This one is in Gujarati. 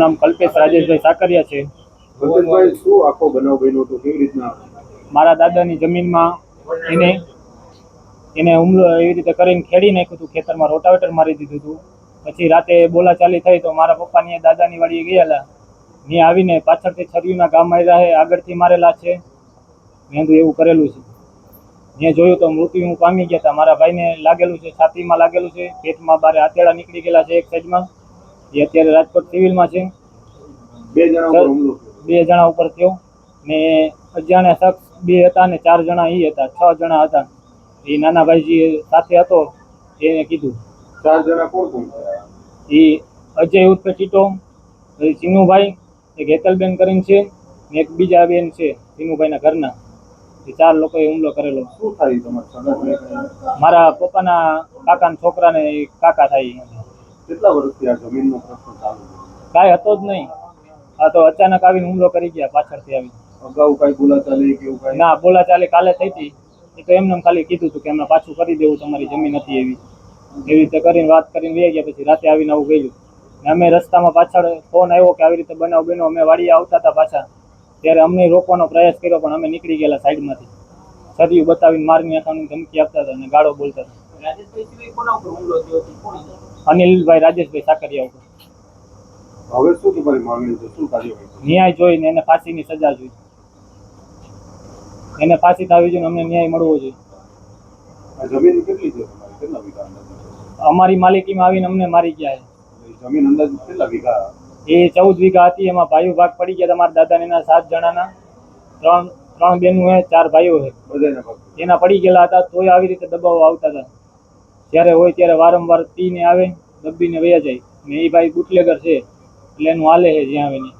નામ કલ્પેશ રાજેશભાઈ સાકરિયા છે. શું આખો બનાવ બન્યો હતો? કેવી રીતના? મારા દાદાની જમીનમાં એને એને હુમલો એવી રીતે કરીને ખેડી નાખ્યું હતું. ખેતરમાં રોટાવેટર મારી દીધું હતું. પછી રાતે બોલાચાલી થઈ તો મારા પપ્પાની દાદાની વાડીએ ગયેલા. ત્યાં આવીને પાછળથી છરીઓના ગામ માર્યા છે આગળથી મારેલા છે. મેં એવું કરેલું છે. મેં જોયું તો મૃત્યુ હું પામી ગયા હતા. મારા ભાઈને લાગેલું છે છાતીમાં લાગેલું છે. પેટમાં બારે હાથેડા નીકળી ગયેલા છે એક સાઈડમાં. એ અત્યારે રાજકોટ સિવિલમાં છે. બે જણા બે જણા ઉપર થયો. ને અજાણ્યા શખ્સ બે હતા ને ચાર જણા એ હતા. છ જણા હતા. એ નાના ભાઈજી સાથે હતો એને કીધું. ચાર જણા કોણ કોણ? એ અજય ઉર્ફે ચીટો પછી ચીનુભાઈ એક હેતલબેન કરીને છે ને એક બીજા બેન છે ચીનુભાઈના ઘરના. એ ચાર લોકોએ હુમલો કરેલો. શું થાય તમારા? મારા પપ્પાના કાકાના છોકરાને કાકા થાય કેટલા વર્ષથી આ જમીનનો પ્રશ્ન ચાલુ કાંઈ હતો જ નહીં. આ તો અચાનક આવીને હુમલો કરી ગયા પાછળથી આવી અગાઉ કઈ બોલાચાલી કે એવું કાંઈ? ના બોલા ચાલે કાલે થઈ હતી. એ તો એમને એમ ખાલી કીધું હતું કે એમને પાછું કરી દેવું તમારી જમીન હતી એવી. એવી રીતે કરીને વાત કરીને વહી ગયા પછી રાતે આવીને આવું ગયું ને અમે રસ્તામાં પાછળ ફોન આવ્યો કે આવી રીતે બનાવ બન્યો. અમે વાડીએ આવતા હતા પાછા. ત્યારે અમને રોકવાનો પ્રયાસ કર્યો પણ અમે નીકળી ગયેલા સાઈડમાંથી. સરિયું બતાવીને મારની આંખાની ધમકી આપતા હતા અને ગાળો બોલતા હતા. અનિલભાઈ રાજેશભાઈ સાકરિયા ઉપર. હવે શું તમારી માંગણી છે? શું કાર્યવાહી? ન્યાય જોઈને એને ફાંસીની સજા જોઈએ. એને ફાંસી થવી જોઈએ અમને ન્યાય મળવો જોઈએ. જમીન કેટલી છે તમારી? કેટલા વીઘા અમારી માલિકીમાં આવીને અમને મારી ગયા છે. જમીન અંદાજ કેટલા વીઘા? એ ચૌદ વીઘા હતી એમાં ભાઈઓ ભાગ પડી ગયા તમારા દાદાને એના સાત જણાના. ત્રણ ત્રણ બેનું હે ચાર ભાઈઓ હે. એના પડી ગયેલા હતા તોય આવી રીતે દબાવો આવતા હતા. જ્યારે હોય ત્યારે વારંવાર પીને આવે દબીને વયા જાય. ને એ ભાઈ બુટલેગર છે. એટલે એનું હાલે છે જ્યાં આવે ને